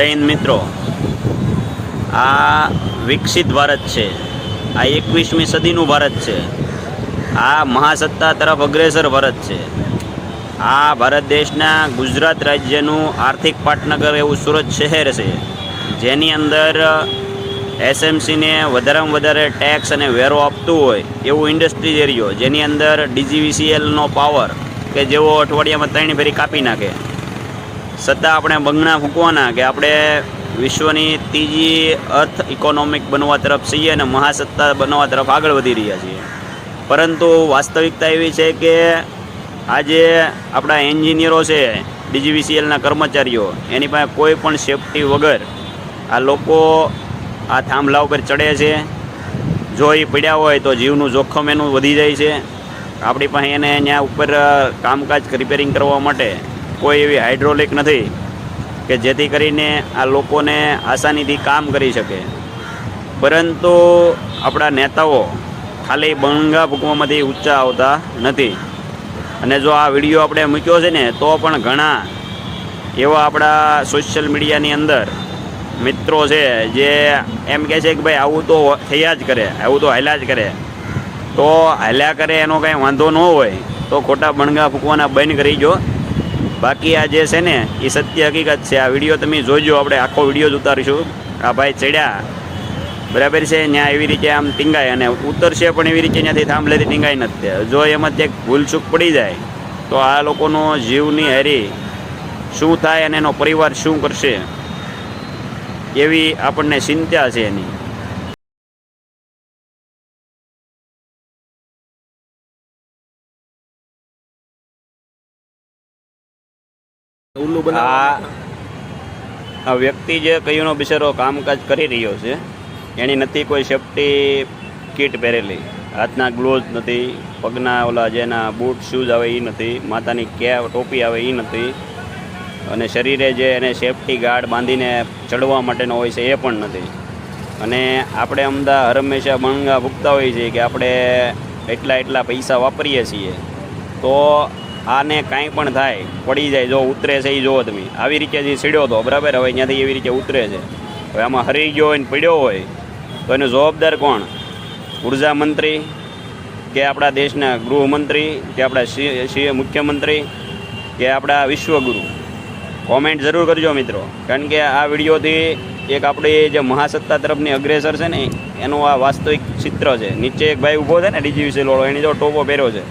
હિન્દ મિત્રો. આ વિકસિત ભારત છે. આ એકવીસમી સદીનું ભારત છે. આ મહાસત્તા તરફ અગ્રેસર ભારત છે. આ ભારત દેશના ગુજરાત રાજ્યનું આર્થિક પાટનગર એવું સુરત શહેર છે. જેની અંદર એસએમસીને વધારેમાં વધારે ટેક્સ અને વેરો આપતું હોય એવું ઇન્ડસ્ટ્રીઝ એરિયો જેની અંદર ડીજીવીસીએલનો પાવર કે જેવો અઠવાડિયામાં ત્રણ ફેરી કાપી નાખે. છતાં આપણે બંગણા ફૂંકવાના કે આપણે વિશ્વની ત્રીજી અર્થ ઇકોનોમિક બનવા તરફ છીએ અને મહાસત્તા બનવા તરફ આગળ વધી રહ્યા છીએ. પરંતુ વાસ્તવિકતા એવી છે કે આજે આપણા એન્જિનિયરો છે, ડીજીવીસીએલના કર્મચારીઓ, એની પાસે કોઈ પણ સેફટી વગર આ લોકો આ થાંભલા ઉપર ચડે છે. જો એ પડ્યા હોય તો જીવનું જોખમ એનું વધી જાય છે. આપણી પાસે એને ત્યાં ઉપર કામકાજ રિપેરિંગ કરવા માટે કોઈ એવી હાઇડ્રોલિક નથી કે જેથી કરીને આ લોકોને આસાનીથી કામ કરી શકે. પરંતુ આપણા નેતાઓ ખાલી બંગા ભૂકવામાંથી ઊંચા આવતા નથી. અને જો આ વીડિયો આપણે મૂક્યો છે ને, તો પણ ઘણા એવા આપણા સોશિયલ મીડિયાની અંદર મિત્રો છે જે એમ કહે છે કે ભાઈ આવું તો થયા જ કરે, આવું તો હાલ્યા જ કરે. તો હાલ્યા કરે એનો કાંઈ વાંધો ન હોય, તો ખોટા બણગા ફૂંકવાના બંધ કરી જો બાકી આ જે છે ને, એ સત્ય હકીકત છે. આ વીડિયો તમે જોજો, આપણે આખો વીડિયો જ ઉતારીશું. આ ભાઈ ચડ્યા. બરાબર છે? ત્યાં એવી રીતે આમ ટીંગાય અને ઉતરશે પણ એવી રીતે ત્યાંથી થાંભલેથી ટીંગાય નથી. જો એમાં એક ભૂલચૂક પડી જાય, તો આ લોકોનો જીવની હેરી શું થાય અને એનો પરિવાર શું કરશે? એવી આપણને ચિંતા છે એની. આ આ વ્યક્તિ જે કયુંનો બિચારો કામકાજ કરી રહ્યો છે, એની નથી કોઈ સેફટી કીટ પહેરેલી. હાથના ગ્લોવ્સ નથી, પગના ઓલા જેના બૂટ, શૂઝ આવે એ નથી માતાની કેપ ટોપી આવે એ નથી. અને શરીરે જે એને સેફટી ગાર્ડ બાંધીને ચડવા માટેનો હોય છે એ પણ નથી. અને આપણે અમદા હંમેશા બણગા ભૂગતા હોઈએ છીએ કે આપણે એટલા એટલા પૈસા વાપરીએ છીએ. તો આને કાંઈ પણ થાય, પડી જાય, જો ઉતરે છે એ જુઓ તમે. આવી રીતે જે સીડ્યો હતો, બરાબર? હવે ત્યાંથી એવી રીતે ઉતરે છે. હવે આમાં હરી ગયો હોય ને પડ્યો હોય, તો એનો જવાબદાર કોણ? ઊર્જા મંત્રી કે આપણા દેશના ગૃહમંત્રી કે આપણા મુખ્યમંત્રી કે આપણા વિશ્વગુરુ? કોમેન્ટ જરૂર કરજો મિત્રો. કારણ કે આ વિડીયોથી એક આપણી જે મહાસત્તા તરફની અગ્રેસર છે ને, એનું આ વાસ્તવિક ચિત્ર છે. નીચે એક ભાઈ ઊભો છે ને ડીજીવીસી લોડો એની જો ટોપો પહેર્યો છે.